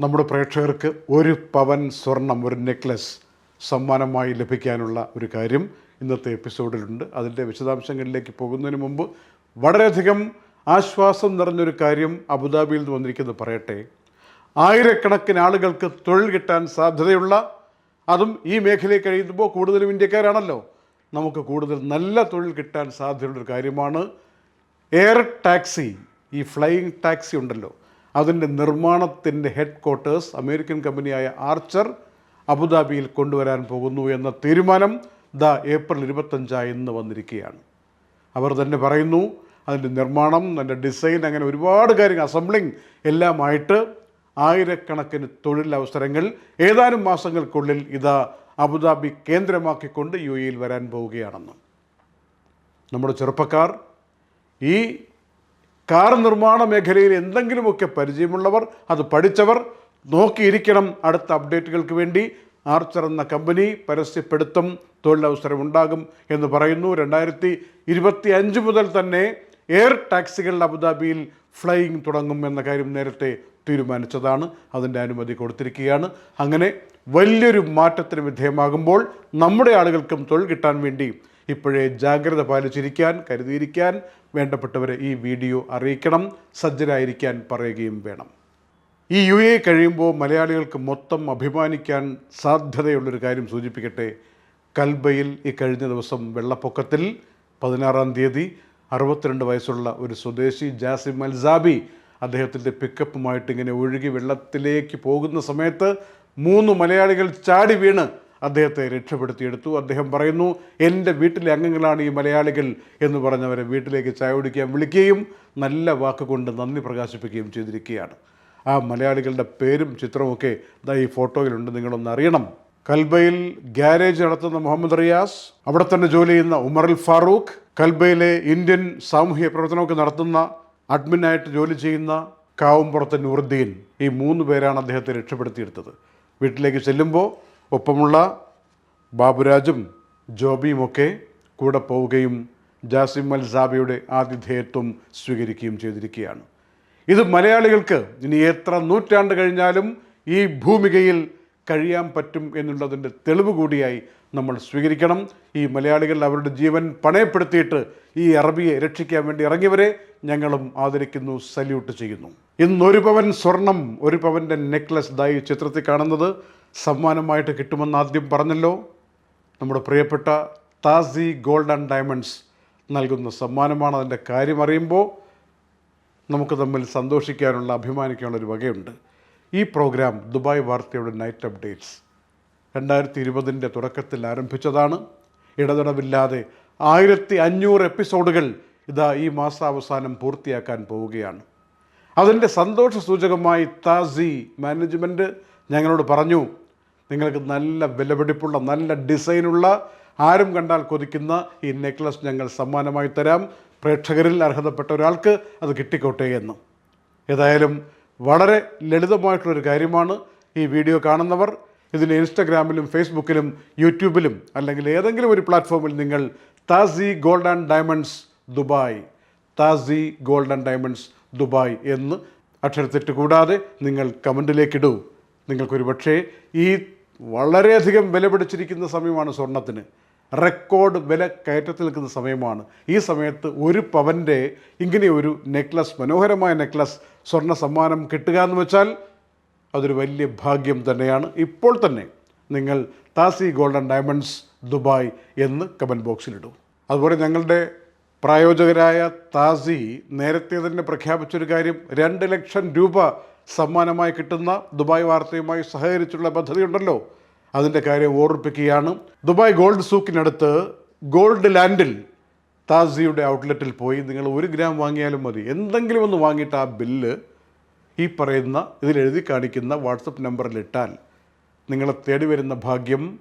നമ്മുടെ പ്രേക്ഷകർക്ക് ഒരു പവൻ സ്വർണം ഒരു നെക്ലസ് സമ്മാനമായി ലഭിക്കാനുള്ള ഒരു കാര്യം ഇന്നത്തെ എപ്പിസോഡിലുണ്ട് അതിന്റെ വിശദാംശങ്ങളിലേക്ക് പോകുന്നതിന് മുമ്പ് വളരെയധികം ആശ്വാസം നിറഞ്ഞൊരു കാര്യം അബുദാബിയിൽ നിന്ന് വന്നിരിക്കുന്നത് പറയട്ടെ. ആയിരക്കണക്കിന് ആളുകൾക്ക് തൊഴിൽ കിട്ടാൻ സാധ്യതയുള്ള അതും ഈ മേഖലയിൽ കഴിയുമ്പോൾ കൂടുതലും ഇന്ത്യക്കാരാണല്ലോ. നമുക്ക് കൂടുതൽ നല്ല തൊഴിൽ കിട്ടാൻ സാധ്യതയുള്ളൊരു കാര്യമാണ്. എയർ ടാക്സി ഈ ഫ്ലൈയിങ് ടാക്സി ഉണ്ടല്ലോ. അതിന്റെ നിർമ്മാണത്തിന്റെ ഹെഡ് ക്വാർട്ടേഴ്സ് അമേരിക്കൻ കമ്പനിയായ ആർച്ചർ അബുദാബിയിൽ കൊണ്ടുവരാൻ പോകുന്നു എന്ന തീരുമാനം ദ ഏപ്രിൽ ഇരുപത്തഞ്ചായി ഇന്ന് വന്നിരിക്കുകയാണ്. അവർ തന്നെ പറയുന്നു അതിന്റെ നിർമ്മാണം അതിന്റെ ഡിസൈൻ അങ്ങനെ ഒരുപാട് കാര്യങ്ങൾ അസംബ്ലിങ് എല്ലാമായിട്ട് ആയിരക്കണക്കിന് തൊഴിലവസരങ്ങൾ ഏതാനും മാസങ്ങൾക്കുള്ളിൽ ഇതാ അബുദാബി കേന്ദ്രമാക്കിക്കൊണ്ട് യു എയിൽ വരാൻ പോവുകയാണെന്ന്. നമ്മുടെ ചെറുപ്പക്കാർ ഈ കാർ നിർമ്മാണ മേഖലയിൽ എന്തെങ്കിലുമൊക്കെ പരിചയമുള്ളവർ അത് പഠിച്ചവർ നോക്കിയിരിക്കണം അടുത്ത അപ്ഡേറ്റുകൾക്ക് വേണ്ടി. ആർച്ചർ എന്ന കമ്പനി പരസ്യപ്പെടുത്തും തൊഴിലവസരം ഉണ്ടാകും എന്ന് പറയുന്നു. രണ്ടായിരത്തി ഇരുപത്തി അഞ്ച് മുതൽ തന്നെ എയർ ടാക്സികൾ അബുദാബിയിൽ ഫ്ലൈയിങ് തുടങ്ങും എന്ന കാര്യം നേരത്തെ തീരുമാനിച്ചതാണ്. അതിന്റെ അനുമതി കൊടുത്തിരിക്കുകയാണ്. അങ്ങനെ വലിയൊരു മാറ്റത്തിന് വിധേയമാകുമ്പോൾ നമ്മുടെ ആളുകൾക്കും തൊഴിൽ കിട്ടാൻ വേണ്ടി ഇപ്പോഴേ ജാഗ്രത പാലിച്ചിരിക്കാൻ കരുതിയിരിക്കാൻ വേണ്ടപ്പെട്ടവരെ ഈ വീഡിയോ അറിയിക്കണം സജ്ജരായിരിക്കാൻ പറയുകയും വേണം. ഈ യു എ കഴിയുമ്പോൾ മലയാളികൾക്ക് മൊത്തം അഭിമാനിക്കാൻ സാധ്യതയുള്ളൊരു കാര്യം സൂചിപ്പിക്കട്ടെ. കൽബയിൽ ഈ കഴിഞ്ഞ ദിവസം വെള്ളപ്പൊക്കത്തിൽ പതിനാറാം തീയതി അറുപത്തിരണ്ട് വയസ്സുള്ള ഒരു സ്വദേശി ജാസിം അൽസാബി അദ്ദേഹത്തിന്റെ പിക്കപ്പുമായിട്ട് ഇങ്ങനെ ഒഴുകി വെള്ളത്തിലേക്ക് പോകുന്ന സമയത്ത് മൂന്ന് മലയാളികൾ ചാടി വീണ് അദ്ദേഹത്തെ രക്ഷപ്പെടുത്തിയെടുത്തു. അദ്ദേഹം പറയുന്നു എന്റെ വീട്ടിലെ അംഗങ്ങളാണ് ഈ മലയാളികൾ എന്ന് പറഞ്ഞവരെ വീട്ടിലേക്ക് ചായ കുടിക്കാൻ വിളിക്കുകയും നല്ല വാക്കുകൊണ്ട് നന്ദി പ്രകാശിപ്പിക്കുകയും ചെയ്തിരിക്കുകയാണ്. ആ മലയാളികളുടെ പേരും ചിത്രമൊക്കെ ഇതാ ഈ ഫോട്ടോയിലുണ്ട് നിങ്ങളൊന്ന് അറിയണം. കൽബയിൽ ഗ്യാരേജ് നടത്തുന്ന മുഹമ്മദ് റിയാസ് അവിടെ തന്നെ ജോലി ചെയ്യുന്ന ഉമറുൽ ഫാറൂഖ് കൽബയിലെ ഇന്ത്യൻ സാമൂഹ്യ പ്രവർത്തനമൊക്കെ നടത്തുന്ന അഡ്മിനായിട്ട് ജോലി ചെയ്യുന്ന കാവുംപുറത്തെ നൂറുദ്ദീൻ. ഈ മൂന്ന് പേരാണ് അദ്ദേഹത്തെ രക്ഷപ്പെടുത്തിയെടുത്തത്. വീട്ടിലേക്ക് ചെല്ലുമ്പോൾ ഒപ്പമുള്ള ബാബുരാജും ജോബിയുമൊക്കെ കൂടെ പോവുകയും ജാസിം അൽ സാബയുടെ ആതിഥേയത്വം സ്വീകരിക്കുകയും ചെയ്തിരിക്കുകയാണ്. ഇത് മലയാളികൾക്ക് ഇനി എത്ര നൂറ്റാണ്ട് കഴിഞ്ഞാലും ഈ ഭൂമികയിൽ കഴിയാൻ പറ്റും എന്നുള്ളതിന്റെ തെളിവ് കൂടിയായി നമ്മൾ സ്വീകരിക്കണം. ഈ മലയാളികൾ അവരുടെ ജീവൻ പണയപ്പെടുത്തിയിട്ട് ഈ അറബിയെ രക്ഷിക്കാൻ വേണ്ടി ഇറങ്ങിയവരെ ഞങ്ങളും ആദരിക്കുന്നു സല്യൂട്ട് ചെയ്യുന്നു. ഇന്നൊരു പവൻ സ്വർണം ഒരു പവന്റെ നെക്ലസ് ദായി ചിത്രത്തിൽ കാണുന്നത് സമ്മാനമായിട്ട് കിട്ടുമെന്ന് ആദ്യം പറഞ്ഞല്ലോ. നമ്മുടെ പ്രിയപ്പെട്ട താസി ഗോൾഡ് ആൻഡ് ഡയമണ്ട്സ് നൽകുന്ന സമ്മാനമാണ് അതിന്റെ കാര്യം അറിയുമ്പോൾ നമുക്ക് തമ്മിൽ സന്തോഷിക്കാനുള്ള അഭിമാനിക്കാനുള്ള ഒരു വകയുണ്ട്. ഈ പ്രോഗ്രാം ദുബായ് വാർത്തയുടെ നൈറ്റ് അപ്ഡേറ്റ്സ്. രണ്ടായിരത്തി ഇരുപതിന്റെ തുടക്കത്തിൽ ആരംഭിച്ചതാണ്. ഇടതടവില്ലാതെ ആയിരത്തി അഞ്ഞൂറ് എപ്പിസോഡുകൾ ഇതാ ഈ മാസാവസാനം പൂർത്തിയാക്കാൻ പോവുകയാണ്. അതിന്റെ സന്തോഷ സൂചകമായി താസി മാനേജ്മെന്റ് ഞങ്ങളോട് പറഞ്ഞു നിങ്ങൾക്ക് നല്ല വിലപിടിപ്പുള്ള നല്ല ഡിസൈനുള്ള ആരും കണ്ടാൽ കൊതിക്കുന്ന ഈ നെക്ലസ് ഞങ്ങൾ സമ്മാനമായി തരാം. പ്രേക്ഷകരിൽ അർഹതപ്പെട്ട ഒരാൾക്ക് അത് കിട്ടിക്കോട്ടെ എന്ന്. ഏതായാലും വളരെ ലളിതമായിട്ടുള്ളൊരു കാര്യമാണ് ഈ വീഡിയോ കാണുന്നവർ. ഇതിന് ഇൻസ്റ്റഗ്രാമിലും ഫേസ്ബുക്കിലും യൂട്യൂബിലും അല്ലെങ്കിൽ ഏതെങ്കിലും ഒരു പ്ലാറ്റ്ഫോമിൽ നിങ്ങൾ Thasi gold and diamonds Dubai Thasi gold and diamonds Dubai എന്ന് അക്ഷരത്തെറ്റ് കൂടാതെ നിങ്ങൾ കമന്റിലേക്കിടൂ. നിങ്ങൾക്കൊരു പക്ഷേ ഈ വളരെയധികം വില പിടിച്ചിരിക്കുന്ന സമയമാണ് സ്വർണത്തിന്. റെക്കോർഡ് വില കയറ്റത്തിൽ നിൽക്കുന്ന സമയമാണ്. ഈ സമയത്ത് ഒരു പവന്റെ ഇങ്ങനെ ഒരു നെക്ലസ് മനോഹരമായ നെക്ലസ് സ്വർണ സമ്മാനം കിട്ടുക എന്ന് വെച്ചാൽ അതൊരു വലിയ ഭാഗ്യം തന്നെയാണ്. ഇപ്പോൾ തന്നെ നിങ്ങൾ താസി ഗോൾഡൻ ഡയമണ്ട്സ് ദുബായ് എന്ന് കമന്റ് ബോക്സിലിടൂ അതുപോലെ ഞങ്ങളുടെ പ്രായോജകരായ താസി നേരത്തെ തന്നെ പ്രഖ്യാപിച്ചൊരു കാര്യം രണ്ട് ലക്ഷം രൂപ സമ്മാനമായി കിട്ടുന്ന ദുബായ് വാർത്തയുമായി സഹകരിച്ചുള്ള പദ്ധതിയുണ്ടല്ലോ. അതിന്റെ കാര്യം ഓർമ്മിപ്പിക്കുകയാണ്. ദുബായ് ഗോൾഡ് സൂക്കിനടുത്ത് ഗോൾഡ് ലാൻഡിൽ താസിയുടെ ഔട്ട്ലെറ്റിൽ പോയി നിങ്ങൾ ഒരു ഗ്രാം വാങ്ങിയാലും മതി. എന്തെങ്കിലും ഒന്ന് വാങ്ങിയിട്ട് ആ ബില്ല് ഈ പറയുന്ന ഇതിലെഴുതി കാണിക്കുന്ന വാട്സപ്പ് നമ്പറിൽ ഇട്ടാൽ നിങ്ങളെ തേടി വരുന്ന ഭാഗ്യം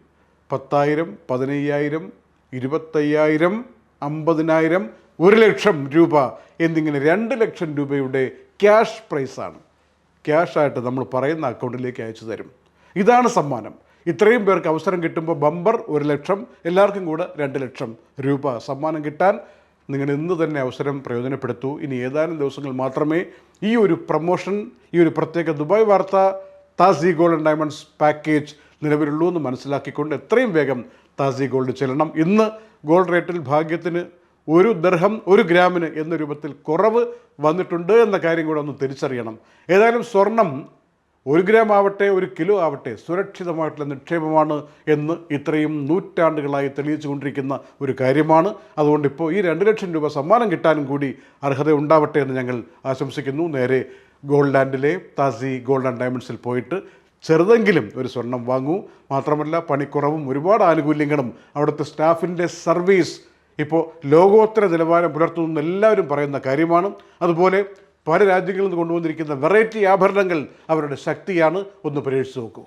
പത്തായിരം പതിനയ്യായിരം ഇരുപത്തയ്യായിരം അമ്പതിനായിരം ഒരു ലക്ഷം രൂപ എന്നിങ്ങനെ രണ്ട് ലക്ഷം രൂപയുടെ ക്യാഷ് പ്രൈസാണ്. ക്യാഷായിട്ട് നമ്മൾ പറയുന്ന അക്കൗണ്ടിലേക്ക് അയച്ചു തരും. ഇതാണ് സമ്മാനം. ഇത്രയും പേർക്ക് അവസരം കിട്ടുമ്പോൾ ബമ്പർ ഒരു ലക്ഷം എല്ലാവർക്കും കൂടെ രണ്ട് ലക്ഷം രൂപ സമ്മാനം കിട്ടാൻ നിങ്ങൾ ഇന്ന് തന്നെ അവസരം പ്രയോജനപ്പെടുത്തൂ. ഇനി ഏതാനും ദിവസങ്ങൾ മാത്രമേ ഈ ഒരു പ്രൊമോഷൻ ഈ ഒരു പ്രത്യേക ദുബായ് വാർത്ത താസി ഗോൾഡ് ഡയമണ്ട്സ് പാക്കേജ് നിലവിലുള്ളൂ എന്ന് മനസ്സിലാക്കിക്കൊണ്ട് എത്രയും വേഗം താസി ഗോൾഡ് ചെല്ലണം. ഇന്ന് ഗോൾഡ് റേറ്റിൽ ഭാഗ്യത്തിന് ഒരു ദർഹം ഒരു ഗ്രാമിന് എന്ന രൂപത്തിൽ കുറവ് വന്നിട്ടുണ്ട് എന്ന കാര്യം കൂടെ ഒന്ന് തിരിച്ചറിയണം. ഏതായാലും സ്വർണം ഒരു ഗ്രാം ആവട്ടെ ഒരു കിലോ ആവട്ടെ സുരക്ഷിതമായിട്ടുള്ള നിക്ഷേപമാണ് എന്ന് ഇത്രയും നൂറ്റാണ്ടുകളായി തെളിയിച്ചു കൊണ്ടിരിക്കുന്ന ഒരു കാര്യമാണ്. അതുകൊണ്ട് ഇപ്പോൾ ഈ രണ്ട് ലക്ഷം രൂപ സമ്മാനം കിട്ടാനും കൂടി അർഹത ഉണ്ടാവട്ടെ എന്ന് ഞങ്ങൾ ആശംസിക്കുന്നു. നേരെ ഗോൾഡ് ലാൻഡിലെ താസി ഗോൾഡ് ആൻഡ് ഡയമണ്ട്സിൽ പോയിട്ട് ചെറുതെങ്കിലും ഒരു സ്വർണം വാങ്ങൂ. മാത്രമല്ല പണിക്കുറവും ഒരുപാട് ആനുകൂല്യങ്ങളും അവിടുത്തെ സ്റ്റാഫിന്റെ സർവീസ് ഇപ്പോൾ ലോകോത്തര നിലവാരം പുലർത്തുന്നു എല്ലാവരും പറയുന്ന കാര്യമാണ്. അതുപോലെ പല രാജ്യങ്ങളിൽ നിന്ന് കൊണ്ടുവന്നിരിക്കുന്ന വെറൈറ്റി ആഭരണങ്ങൾ അവരുടെ ശക്തിയാണ്. ഒന്ന് പരീക്ഷിച്ച് നോക്കൂ.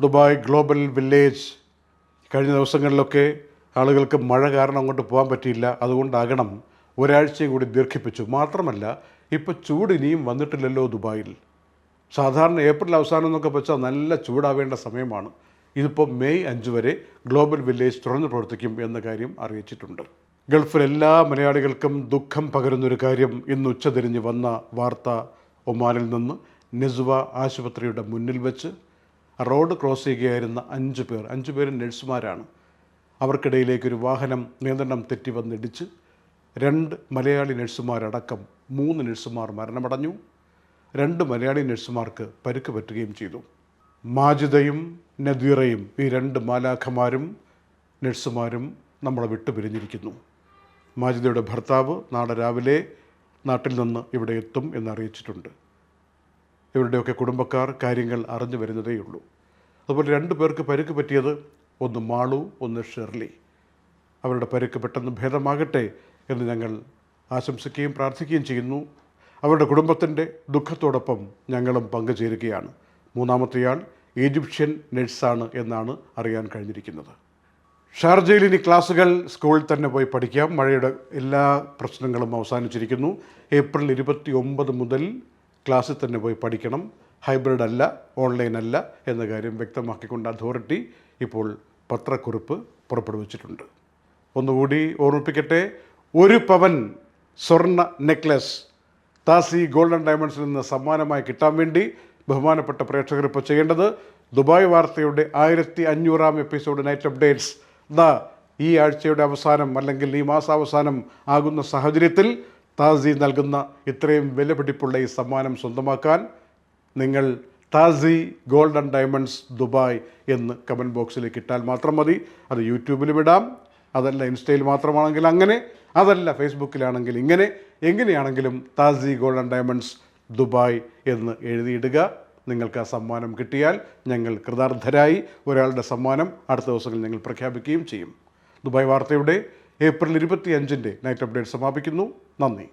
Dubai global village. കഴിഞ്ഞ ദിവസങ്ങളിലൊക്കെ ആളുകൾക്ക് മഴ കാരണം അങ്ങോട്ട് പോകാൻ പറ്റിയില്ല. അതുകൊണ്ടാകണം ഒരാഴ്ചയും കൂടി ദീർഘിപ്പിച്ചു. മാത്രമല്ല ഇപ്പോൾ ചൂട് ഇനിയും വന്നിട്ടില്ലല്ലോ ദുബായിൽ. സാധാരണ ഏപ്രിൽ അവസാനം എന്നൊക്കെ വെച്ചാൽ നല്ല ചൂടാവേണ്ട സമയമാണ്. ഇതിപ്പോൾ മെയ് അഞ്ച് വരെ ഗ്ലോബൽ വില്ലേജ് തുറന്നു പ്രവർത്തിക്കും എന്ന കാര്യം അറിയിച്ചിട്ടുണ്ട്. ഗൾഫിൽ എല്ലാ മലയാളികൾക്കും ദുഃഖം പകരുന്നൊരു കാര്യം ഇന്ന് ഉച്ചതിരിഞ്ഞ് വന്ന വാർത്ത ഒമാനിൽ നിന്ന് നെസുവ ആശുപത്രിയുടെ മുന്നിൽ വെച്ച് റോഡ് ക്രോസ് ചെയ്യുകയായിരുന്ന അഞ്ച് പേർ അഞ്ച് പേര് നഴ്സുമാരാണ്. അവർക്കിടയിലേക്ക് ഒരു വാഹനം നിയന്ത്രണം തെറ്റി വന്നിടിച്ച് രണ്ട് മലയാളി നഴ്സുമാരടക്കം മൂന്ന് നഴ്സുമാർ മരണമടഞ്ഞു. രണ്ട് മലയാളി നഴ്സുമാർക്ക് പരുക്ക് പറ്റുകയും ചെയ്തു. മാജിദയും നദീറയും ഈ രണ്ട് മാലാഖമാരും നഴ്സുമാരും നമ്മളെ വിട്ടു പിരിഞ്ഞിരിക്കുന്നു. മാജിദയുടെ ഭർത്താവ് നാളെ രാവിലെ നാട്ടിൽ നിന്ന് ഇവിടെ എത്തും എന്നറിയിച്ചിട്ടുണ്ട്. ഇവരുടെയൊക്കെ കുടുംബക്കാർ കാര്യങ്ങൾ അറിഞ്ഞു വരുന്നതേയുള്ളൂ. അതുപോലെ രണ്ട് പേർക്ക് പരുക്ക് പറ്റിയത് ഒന്ന് മാളു ഒന്ന് ഷെർലി. അവരുടെ പരുക്ക് പെട്ടെന്ന് ഭേദമാകട്ടെ എന്ന് ഞങ്ങൾ ആശംസിക്കുകയും പ്രാർത്ഥിക്കുകയും ചെയ്യുന്നു. അവരുടെ കുടുംബത്തിന്റെ ദുഃഖത്തോടൊപ്പം ഞങ്ങളും പങ്കുചേരുകയാണ്. മൂന്നാമത്തെയാൾ ഈജിപ്ഷ്യൻ നഴ്സാണ് എന്നാണ് അറിയാൻ കഴിഞ്ഞിരിക്കുന്നത്. ഷാർജയിൽ ഇനി ക്ലാസ്സുകൾ സ്കൂളിൽ തന്നെ പോയി പഠിക്കാം. മഴയുടെ എല്ലാ പ്രശ്നങ്ങളും അവസാനിച്ചിരിക്കുന്നു. ഏപ്രിൽ ഇരുപത്തി ഒമ്പത് മുതൽ ക്ലാസ്സിൽ തന്നെ പോയി പഠിക്കണം. ഹൈബ്രിഡ് അല്ല ഓൺലൈൻ അല്ല എന്ന കാര്യം വ്യക്തമാക്കിക്കൊണ്ട് അതോറിറ്റി ഇപ്പോൾ പത്രക്കുറിപ്പ് പുറപ്പെടുവിച്ചിട്ടുണ്ട്. ഒന്നുകൂടി ഓർമ്മിപ്പിക്കട്ടെ ഒരു പവൻ സ്വർണ നെക്ലസ് താസി ഗോൾഡൻ ഡയമണ്ട്സിൽ നിന്ന് സമ്മാനമായി കിട്ടാൻ വേണ്ടി ബഹുമാനപ്പെട്ട പ്രേക്ഷകർ ഇപ്പോൾ ചെയ്യേണ്ടത് ദുബായ് വാർത്തയുടെ ആയിരത്തി അഞ്ഞൂറാം എപ്പിസോഡ് നൈറ്റ് അപ്ഡേറ്റ്സ് ദ ഈ ആഴ്ചയുടെ അവസാനം അല്ലെങ്കിൽ ഈ മാസാവസാനം ആകുന്ന സാഹചര്യത്തിൽ താസി നൽകുന്ന ഇത്രയും വിലപിടിപ്പുള്ള ഈ സമ്മാനം സ്വന്തമാക്കാൻ നിങ്ങൾ താസി ഗോൾഡൻ ഡയമണ്ട്സ് ദുബായ് എന്ന് കമന്റ് ബോക്സിലേക്ക് ഇട്ടാൽ മാത്രം മതി. അത് യൂട്യൂബിലും ഇടാം. അതല്ല ഇൻസ്റ്റയിൽ മാത്രമാണെങ്കിൽ അങ്ങനെ അതല്ല ഫേസ്ബുക്കിലാണെങ്കിൽ ഇങ്ങനെ. എങ്ങനെയാണെങ്കിലും താസി ഗോൾഡൻ ഡയമണ്ട്സ് ദുബായ് എന്ന് എഴുതിയിടുക. നിങ്ങൾക്ക് ആ സമ്മാനം കിട്ടിയാൽ ഞങ്ങൾ കൃതാർത്ഥരായി ഒരാളുടെ സമ്മാനം അടുത്ത ദിവസങ്ങളിൽ ഞങ്ങൾ പ്രഖ്യാപിക്കുകയും ചെയ്യും. ദുബായ് വാർത്തയുടെ ഏപ്രിൽ ഇരുപത്തി അഞ്ചിന്റെ നൈറ്റ് അപ്ഡേറ്റ് സമാപിക്കുന്നു. നന്ദി.